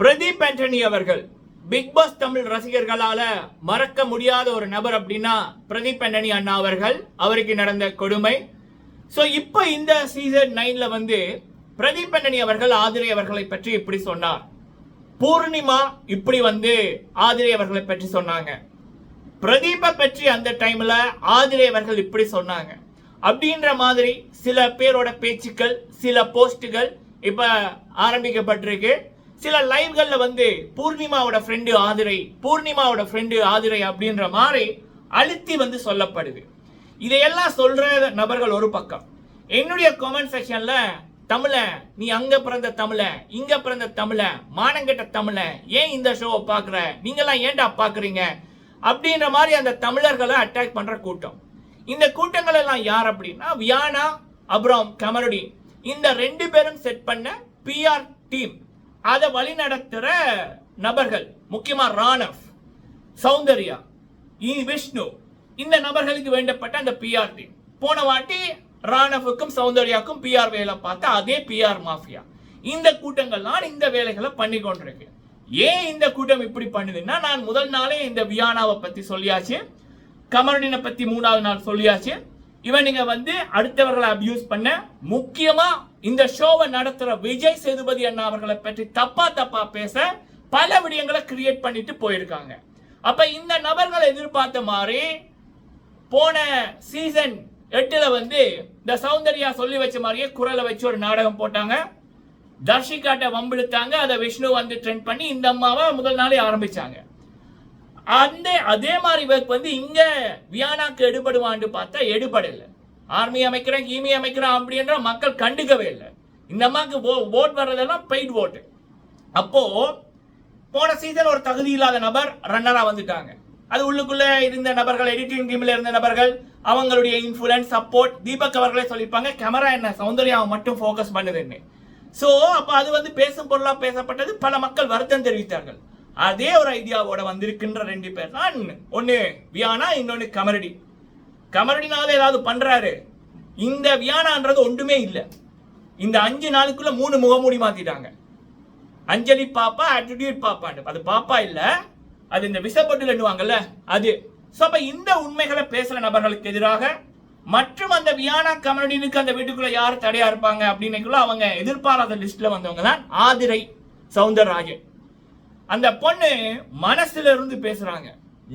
பிரதீப் ஆண்டனி அவர்கள் big pass Tamil ரசிகர்களால மறக்க முடியாத ஒரு நபர் அப்படின்னா பிரதீப் ஆண்டனி அண்ணா அவர்கள். அவருக்கு நடந்த கொடுமை. ஸோ இப்போ இந்த சீசன் நைன்ல வந்து பிரதீப் ஆண்டனி அவர்கள் ஆதிரை அவர்களை பற்றி இப்படி சொன்னார். பூர்ணிமா இப்படி வந்து ஆதிரை அவர்களை பற்றி சொன்னாங்க. பிரதீபை பற்றி அந்த டைம்ல ஆதிரை அவர்கள் இப்படி சொன்னாங்க. அப்படின்ற மாதிரி சில பேரோட பேச்சுக்கள் சில போஸ்டுகள் இப்போ ஆரம்பிக்கப்பட்டிருக்கு. சில லைவ்கள்ல வந்து பூர்ணிமாவோட ஃப்ரெண்டு ஆதிரை பூர்ணிமாவோட ஃப்ரெண்டு ஆதிரை அப்படின்ற மாதிரி அழுத்தி வந்து சொல்லப்படுது. இதையெல்லாம் சொல்ற நபர்கள் ஒரு பக்கம். என்னுடைய கமெண்ட் செக்ஷன்ல தமிழ நீ அங்க பிறந்த தமிழ இங்க பிறந்த தமிழ மானங்கெட்ட தமிழ ஏன் இந்த ஷோவை பாக்குற நீங்கெல்லாம் ஏன்டா பாக்குறீங்க அப்படின்ற மாதிரி அந்த தமிழர்களை அட்டாக் பண்ற கூட்டம். இந்த கூட்டங்கள் எல்லாம் யார் அப்படின்னா வியானா அப்புறம் கமருடி இந்த ரெண்டு பேரும் செட் பண்ண பிஆர் டீம் அதை வழிநடத்துற நபர்கள் முக்கியமா ராணவ் சௌந்தர்யா இ. விஷ்ணு இந்த நபர்களுக்கு வேண்டப்பட்ட அந்த பிஆர் டீம் போன வாட்டி ராணவுக்கும் சௌந்தர்யாக்கும் பிஆர் வேலை பார்த்த அதே பிஆர் மாஃபியா. இந்த கூட்டங்கள்லாம் இந்த வேலைகளை பண்ணி கொண்டிருக்கு. ஏன் இந்த கூட்டம் இப்படி பண்ணுதுன்னா நான் முதல் நாளே இந்த வியானாவை பத்தி சொல்லியாச்சு. கமருடினை பத்தி மூணாவது நாள் சொல்லியாச்சு. இவனுங்க வந்து அடுத்தவர்களை அபியூஸ் பண்ண முக்கியமா இந்த ஷோவை நடத்துற விஜய் சேதுபதி அண்ணா அவர்களை பற்றி தப்பா தப்பா பேச பல விடயங்களை கிரியேட் பண்ணிட்டு போயிருக்காங்க. அப்ப இந்த நபர்கள் எதிர்பார்த்த மாதிரி போன சீசன் எட்டுல வந்து இந்த சௌந்தர்யா சொல்லி வச்ச மாதிரியே குரலை வச்சு ஒரு நாடகம் போட்டாங்க. தர்ஷிகாட்ட வம்பிழுத்தாங்க அதை விஷ்ணு வந்து ட்ரெண்ட் பண்ணி இந்த அம்மாவை முதல் நாளே ஆரம்பிச்சாங்க. அந்த அதே மாதிரி இவருக்கு வந்து இங்க வியானாக்கு எடுபடுவான்னு பார்த்தா எடுபடலை. ஆர்மி அமைக்கிறேன் கீமி அமைக்கிறேன் அப்படின்ற மக்கள் கண்டுக்கவே இல்லை. இந்த அம்மாக்கு ஓட் வர்றதெல்லாம் பெய்ட் ஓட்டு அப்போ போன சீசன் ஒரு தகுதி இல்லாத நபர் ரன்னராக வந்துட்டாங்க. அது உள்ளுக்குள்ள இருந்த நபர்கள் எடிட்டிங் டீம்ல இருந்த நபர்கள் அவங்களுடைய இன்ஃபுளுன்ஸ் சப்போர்ட் தீபக் அவர்களே சொல்லியிருப்பாங்க கேமரா என்ன? சௌந்தர்யாவை மட்டும் ஃபோக்கஸ் பண்ணுதுன்னு. ஸோ அப்போ அது வந்து பேசும் பொருளாக பேசப்பட்டது பல மக்கள் வருத்தம் தெரிவித்தார்கள். அதே ஒரு ஐடியாவோட வந்திருக்கின்ற ரெண்டு பேர் தான் ஒன்னு வியானா இன்னொன்னு கமரடி. கமரடினால ஏதாவது பண்றாரு. இந்த வியானான்றது ஒன்றுமே இல்லை. இந்த அஞ்சு நாளுக்குள்ள மூணு முகமூடி மாத்திட்டாங்க. அஞ்சலி பாப்பா ஆட்டிடியூட் பாப்பான்னு அது பாப்பா இல்லை அது இந்த விசப்பட்டுல எண்ணுவாங்கல்ல அது. ஸோ அப்போ இந்த உண்மைகளை பேசுற நபர்களுக்கு எதிராக மற்றும் அந்த வியானா கமரடினுக்கு அந்த வீட்டுக்குள்ள யார் தடையா இருப்பாங்க அப்படின்னு அவங்க எதிர்பாராத லிஸ்ட்ல வந்தவங்க தான் ஆதிரை சவுந்தரராஜன். அந்த பொண்ணு மனசுல இருந்து பேசுறாங்க.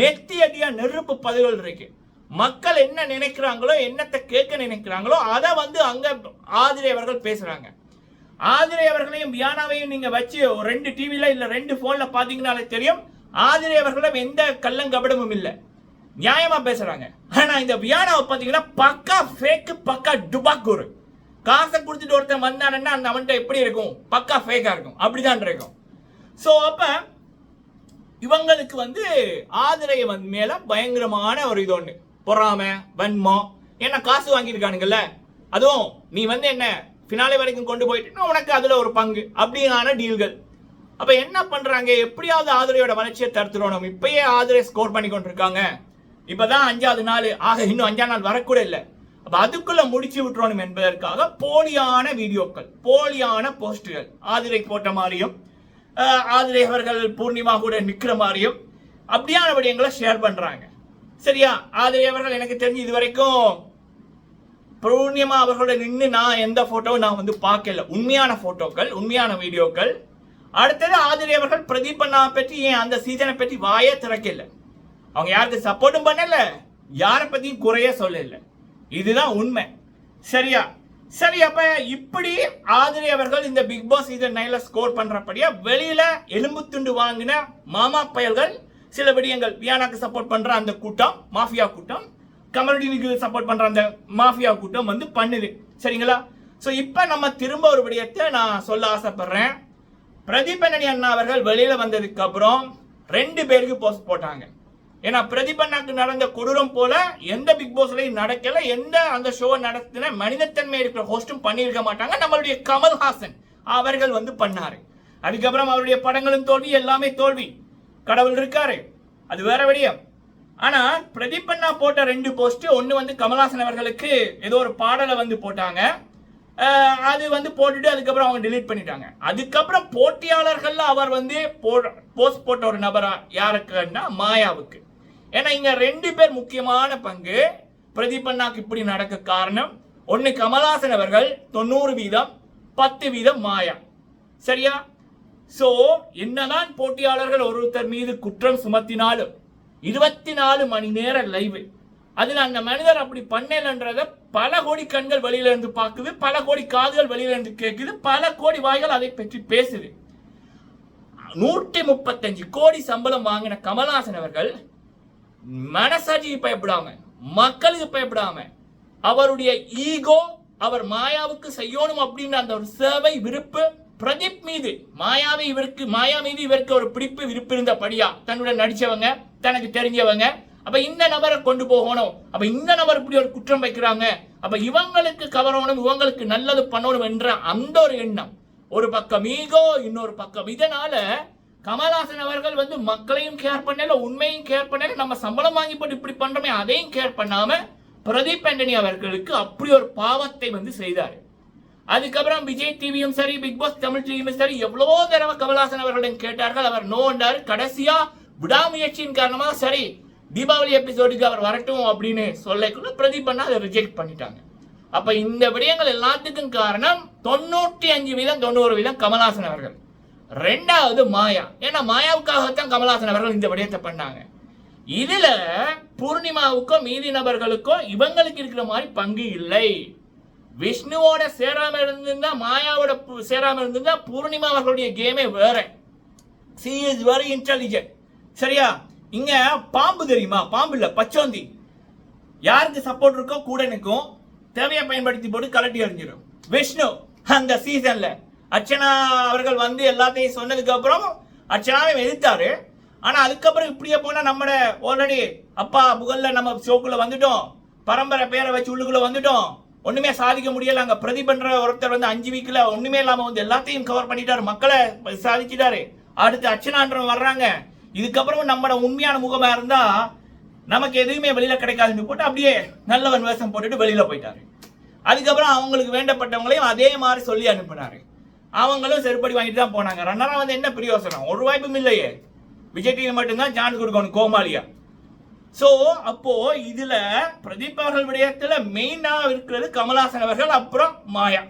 நெத்தி அடியா நெருப்பு பதில்கள் இருக்கு. மக்கள் என்ன நினைக்கிறாங்களோ என்னத்தை கேட்க நினைக்கிறாங்களோ அதை வந்து அங்க ஆதிரை அவர்கள் பேசுறாங்க. ஆதிரை அவர்களையும் வியானாவையும் நீங்க வச்சு ஒரு ரெண்டு டிவில இல்ல ரெண்டு போன்ல பாத்தீங்கன்னாலே தெரியும். ஆதிரை அவர்களிடம் எந்த கள்ளங்கபடமும் இல்ல. நியாயமா பேசுறாங்க. ஆனா இந்த வியானாவை பாத்தீங்கன்னா பக்கா ஃபேக்கு பக்கா டுபாக்கூர் காசை கொடுத்துட்டு ஒருத்தன் வந்தானன்னா அந்த அவன்கிட்ட எப்படி இருக்கும்? பக்கா ஃபேக்கா இருக்கும். அப்படிதான் இருக்கும். ஸோ அப்போ இவங்களுக்கு வந்து ஆதிரை வந்து மேலே பயங்கரமான ஒரு இது ஒன்று பொறாமை வன்மம் என்ன காசு வாங்கியிருக்கானுங்கல்ல? அதுவும் நீ வந்து என்ன ஃபினாலே வரைக்கும் கொண்டு போயிட்டு உனக்கு அதில் ஒரு பங்கு. அப்படியான டீல்கள். அப்போ என்ன பண்ணுறாங்க எப்படியாவது ஆதிரையோட வளர்ச்சியை தடுத்துடணும். இப்பயே ஆதிரை ஸ்கோர் பண்ணி கொண்டிருக்காங்க. இப்பதான் அஞ்சாவது நாள். ஆக இன்னும் அஞ்சாம் நாள் வரக்கூட இல்லை. அப்போ அதுக்குள்ள முடிச்சு விட்டுறணும் என்பதற்காக போலியான வீடியோக்கள் போலியான போஸ்டுகள் ஆதிரை போட்ட மாதிரியும் ஆதிரை அவர்கள் பூர்ணிமா கூட நிற்கிற மாதிரியும் அப்படியான விடயங்களை ஷேர் பண்ணுறாங்க சரியா? ஆதிரை அவர்கள் எனக்கு தெரிஞ்சு இது வரைக்கும் பூர்ணிமா அவர்களோட நின்று நான் எந்த ஃபோட்டோவும் நான் வந்து பார்க்கல. உண்மையான ஃபோட்டோக்கள் உண்மையான வீடியோக்கள். அடுத்தது ஆதிரி அவர்கள் பிரதீப் அண்ணா பற்றி ஏன் அந்த சீசனை பற்றி வாயே திறக்கல? அவங்க யாருக்கு சப்போர்ட்டும் பண்ணல? யாரை பற்றியும் குறைய சொல்லல. இதுதான் உண்மை. சரியா? சரி அப்ப இப்படி ஆதிரி அவர்கள் இந்த பிக் பாஸ் சீசன் நைன்ல ஸ்கோர் பண்றபடியா வெளியில எலும்பு துண்டு வாங்கின மாமா பயல்கள் சில விடயங்கள். வியானாக்கு சப்போர்ட் பண்ற அந்த கூட்டம் மாஃபியா கூட்டம் கமருடினுக்கு சப்போர்ட் பண்ற அந்த மாஃபியா கூட்டம் வந்து பண்ணுது. சரிங்களா? ஸோ இப்போ நம்ம திரும்ப ஒரு விடயத்தை நான் சொல்ல ஆசைப்படுறேன். பிரதீபனி அண்ணா அவர்கள் வெளியில வந்ததுக்கு அப்புறம் ரெண்டு பேருக்கு போஸ்ட் போட்டாங்க. ஏன்னா பிரதீபண்ணாக்கு நடந்த கொடூரம் போல எந்த பிக் பாஸ்லையும் நடக்கல எந்த அந்த ஷோ நடத்தின மனிதத்தன்மை இருக்கிற ஹோஸ்டும் பண்ணியிருக்க மாட்டாங்க. நம்மளுடைய கமல்ஹாசன் அவர்கள் வந்து பண்ணாரு. அதுக்கப்புறம் அவருடைய படங்களும் தோல்வி எல்லாமே தோல்வி. கடவுள் இருக்காரு. அது வேற விடயம். ஆனா பிரதிபண்ணா போட்ட ரெண்டு போஸ்ட் ஒன்னு வந்து கமல்ஹாசன் அவர்களுக்கு ஏதோ ஒரு பாடலை வந்து போட்டாங்க. அது வந்து போட்டுட்டு அதுக்கப்புறம் அவங்க டிலீட் பண்ணிட்டாங்க. அதுக்கப்புறம் போட்டியாளர்கள்ல அவர் வந்து போஸ்ட் போட்ட ஒரு நபரா யாருக்குன்னா மாயாவுக்கு. ஏன்னா இங்க ரெண்டு பேர் முக்கியமான பங்கு. பிரதீபண்ணாக்கு இப்படி நடக்க காரணம் ஒன்னு கமலாசன் அவர்கள் தொண்ணூறு வீதம் பத்து வீதம் மாயா. சரியா? சோ என்னதான் போட்டியாளர்கள் ஒருத்தர் மீது குற்றம் சுமத்தினாலும் இருபத்தி நாலு மணி நேர லைவ் அதில் அந்த மனிதர் அப்படி பண்ணலன்றத பல கோடி கண்கள் வெளியில இருந்து பார்க்குது பல கோடி காதுகள் வெளியில இருந்து கேட்குது பல கோடி வாய்கள் அதை பற்றி பேசுது. நூற்றி முப்பத்தஞ்சு கோடி சம்பளம் வாங்கின கமல்ஹாசன் அவர்கள் மனசாட்சிக்கு பயப்படாம மக்களுக்கு பயப்படாம அவருடைய ஈகோ அவர் மாயாவுக்கு செய்யணும் அப்படின்ற அந்த ஒரு சேவை விருப்பு பிரதீப் மீது மாயாவை இவருக்கு மாயா மீது இவருக்கு ஒரு பிடிப்பு விருப்பு இருந்தபடியா தன்னுடன் நடிச்சவங்க தனக்கு தெரிஞ்சவங்க அப்ப இந்த நபரை கொண்டு போகணும் அப்ப இந்த நபர் இப்படி ஒரு குற்றம் வைக்கிறாங்க அப்ப இவங்களுக்கு கவரணும் இவங்களுக்கு நல்லது பண்ணணும் என்ற அந்த ஒரு எண்ணம். ஒரு பக்கம் ஈகோ இன்னொரு பக்கம் இதனால கமல்ஹாசன் அவர்கள் வந்து மக்களையும் கேர் பண்ணல உண்மையும் கேர் பண்ணல நம்ம சம்பளம் வாங்கி போட்டு இப்படி பண்றோமே அதையும் கேர் பண்ணாம பிரதீப் ஆண்டனி அவர்களுக்கு அப்படி ஒரு பாவத்தை வந்து செய்தார். அதுக்கப்புறம் விஜய் டிவியும் சரி பிக் பாஸ் தமிழ் டிவியும் சரி எவ்வளவோ தடவை கமல்ஹாசன் அவர்களிடம் கேட்டார்கள் அவர் நோ என்றார். கடைசியா விடாமுயற்சியின் காரணமாக சரி தீபாவளி எபிசோடுக்கு அவர் வரட்டும் அப்படின்னு சொல்லக்குள்ள பிரதீப் அண்ணா அதை ரிஜெக்ட் பண்ணிட்டாங்க. அப்ப இந்த விடயங்கள் எல்லாத்துக்கும் காரணம் தொண்ணூற்றி அஞ்சு வீதம் தொண்ணூறு வீதம் கமல்ஹாசன் அவர்கள். ரெண்டாவது மாயா. ஏன்னா மாயாவுக்காகத்தான் கமல்ஹாசன் அவர்கள் இந்த விடயத்தை பண்ணாங்க. இதுல பூர்ணிமாவுக்கும் மீதி நபர்களுக்கும் இவங்களுக்கு இருக்கிற மாதிரி பங்கு இல்லை. விஷ்ணுவோட சேராம இருந்திருந்தா மாயாவோட சேராம இருந்திருந்தா பூர்ணிமா அவர்களுடைய கேமே வேற. சி இஸ் வெரி இன்டெலிஜென்ட் சரியா? இங்க பாம்பு தெரியுமா? பாம்பு இல்ல பச்சோந்தி. யாருக்கு சப்போர்ட் இருக்கோ கூட நிற்கும் தேவையை பயன்படுத்தி போட்டு கலட்டி அறிஞ்சிடும் விஷ்ணு அந்த சீசன்ல அர்ச்சனா அவர்கள் வந்து எல்லாத்தையும் சொன்னதுக்கு அப்புறம் அர்ச்சனாவை எதிர்த்தாரு. ஆனா அதுக்கப்புறம் இப்படியே போனா நம்மட ஆல்ரெடி அப்பா புகழ்ல நம்ம ஷோக்குள்ள வந்துட்டோம். பரம்பரை பேரை வச்சு உள்ளுக்குள்ள வந்துட்டோம். ஒண்ணுமே சாதிக்க முடியல. அங்க பிரதிபன்ற ஒருத்தர் வந்து அஞ்சு வீக்ல ஒண்ணுமே இல்லாம வந்து எல்லாத்தையும் கவர் பண்ணிட்டாரு. மக்களை சாதிச்சிட்டாரு. அடுத்து அர்ச்சனான்றவன் வர்றாங்க. இதுக்கப்புறம் நம்மட உண்மையான முகமா இருந்தா நமக்கு எதுவுமே வெளியில கிடைக்காதுன்னு போட்டு அப்படியே நல்லவன் வேஷம் போட்டுட்டு வெளியில போயிட்டாரு. அதுக்கப்புறம் அவங்களுக்கு வேண்டப்பட்டவங்களையும் அதே மாதிரி சொல்லி அனுப்பினாரு. அவங்களும் செருப்படி வாங்கிட்டு தான் போனாங்க. ரன்னரா வந்து என்ன பிரயோசனம்? ஒரு வாய்ப்பும் இல்லையே. விஜய் டிவி மட்டும்தான் சான்ஸ் கொடுக்கணும் கோமாளியா. ஸோ அப்போ இதுல பிரதீப் அவர்கள் விடயத்துல மெயினா இருக்கிறது கமலாசன் அவர்கள் அப்புறம் மாயா.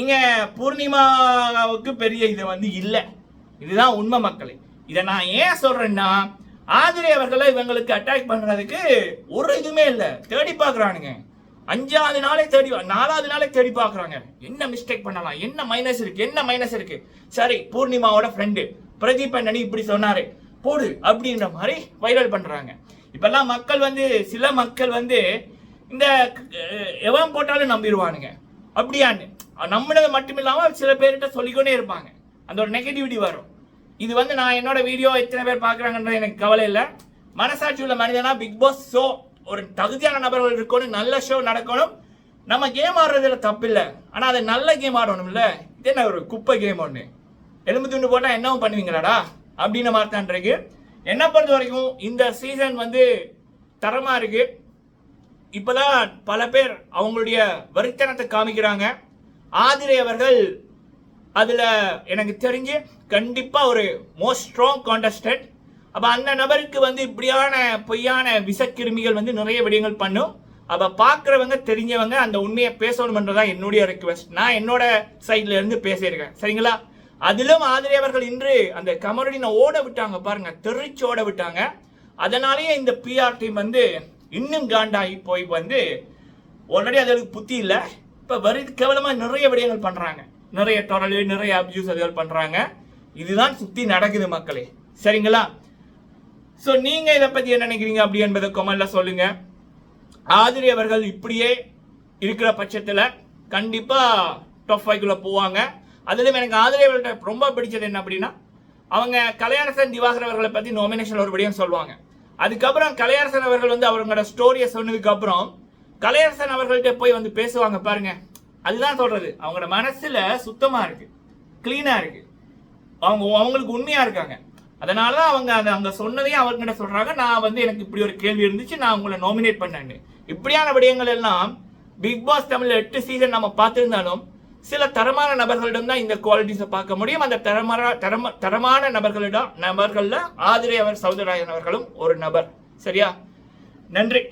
இங்க பூர்ணிமாவுக்கு பெரிய இது வந்து இல்லை. இதுதான் உண்மை மக்களே. இதை நான் ஏன் சொல்றேன்னா ஆதிரை அவர்களை இவங்களுக்கு அட்டாக் பண்றதுக்கு ஒரு இதுவுமே இல்லை. தேடி பார்க்குறானுங்க. அஞ்சாவது நாளே தேடி நாலாவது நாளே தேடி பார்க்கறாங்க. என்ன மிஸ்டேக் பண்ணலாம்? என்ன மைனஸ் இருக்கு? என்ன மைனஸ் இருக்கு? சரி பூர்ணிமாவோட ஃப்ரெண்டு பிரதீப் அண்ணனி இப்படி சொன்னாரு. போடு அப்படின்ற மாதிரி வைரல் பண்றாங்க. இப்பெல்லாம் மக்கள் வந்து சில மக்கள் வந்து இந்த எவன் போட்டாலும் நம்பிடுவானுங்க. அப்படியான்னு. நம்பினது மட்டும் இல்லாமல் சில பேர்கிட்ட சொல்லிக்கொண்டே இருப்பாங்க. அந்த ஒரு நெகட்டிவிட்டி வரும். இது வந்து நான் என்னோட வீடியோ எத்தனை பேர் பார்க்குறாங்கன்ற எனக்கு கவலை இல்லை. மனசாட்சி உள்ள மனிதனா பிக் பாஸ் ஷோ ஒரு தகுதியான நபர்கள் இருக்கணும் நல்ல ஷோ நடக்கணும். நம்ம கேம் ஆடுறதுல தப்பில்லை. ஆனால் அதை நல்ல கேம் ஆடணும்ல? இது என்ன ஒரு குப்பை கேம் ஒன்று எலும்பு துண்டு போட்டால் என்னவும் பண்ணுவீங்களாடா? அப்படின்னு மாதிரி என்ன இருக்கு. என்னை பொறுத்த வரைக்கும் இந்த சீசன் வந்து தரமாக இருக்குது இப்போதான் பல பேர் அவங்களுடைய வருத்தனத்தை காமிக்கிறாங்க. ஆதிரை அவர்கள் அதில் எனக்கு தெரிஞ்சு கண்டிப்பாக ஒரு மோஸ்ட் ஸ்ட்ராங் கான்டஸ்டன்ட் அப்போ அந்த நபருக்கு வந்து இப்படியான பொய்யான விஷக்கிருமிகள் வந்து நிறைய விடயங்கள் பண்ணும். அப்போ பார்க்குறவங்க தெரிஞ்சவங்க அந்த உண்மையை பேசணும்ன்றதா என்னுடைய ரெக்வெஸ்ட் நான் என்னோட சைட்ல இருந்து பேசியிருக்கேன். சரிங்களா? அதிலும் ஆதிரை அவர்கள் இன்று அந்த கமருடினை ஓட விட்டாங்க பாருங்க தெரிச்சு ஓட விட்டாங்க. அதனாலேயே இந்த பிஆர் டீம் வந்து இன்னும் காண்டாகி போய் வந்து ஆல்ரெடி அதுக்கு புத்தி இல்லை. இப்போ வரி கேவலமாக நிறைய விடயங்கள் பண்ணுறாங்க நிறைய டொரல் நிறைய அப்யூஸ் அதுகள் பண்ணுறாங்க இதுதான் சுற்றி நடக்குது மக்களே. சரிங்களா? ஸோ நீங்கள் இதை பற்றி என்ன நினைக்கிறீங்க அப்படி என்பதை கொமெண்ட்ல சொல்லுங்க. ஆதிரி அவர்கள் இப்படியே இருக்கிற பட்சத்தில் கண்டிப்பாக டாப் ஃபைவ்க்குள்ளே போவாங்க. அதுலேயும் எனக்கு ஆதிரி அவர்கள்ட்ட ரொம்ப பிடிச்சது என்ன அப்படின்னா அவங்க கலையரசன் திவாகர் அவர்களை பற்றி நாமினேஷன் ஒருபடியும் சொல்லுவாங்க. அதுக்கப்புறம் கலையரசன் அவர்கள் வந்து அவங்களோட ஸ்டோரியை சொன்னதுக்கு அப்புறம் கலையரசன் அவர்கள்ட்ட போய் வந்து பேசுவாங்க பாருங்க. அதுதான் சொல்றது. அவங்களோட மனசுல சுத்தமா இருக்கு. கிளீனா இருக்கு. அவங்க அவங்களுக்கு உண்மையா இருக்காங்க. அதனால அவங்க அதை அங்கே சொன்னதையும் அவர்கிட்ட சொல்கிறாங்க நான் வந்து எனக்கு இப்படி ஒரு கேள்வி இருந்துச்சு நான் உங்களை நாமினேட் பண்ணேன்னு. இப்படியான விடயங்கள் எல்லாம் பிக் பாஸ் தமிழ் எட்டு சீசன் நம்ம பார்த்துருந்தாலும் சில தரமான நபர்களிடம் தான் இந்த குவாலிட்டிஸை பார்க்க முடியும். அந்த தரமான தரம தரமான நபர்களிடம் நபர்களில் ஆதிரை அவர் சௌதராயன் அவர்களும் ஒரு நபர். சரியா? நன்றி.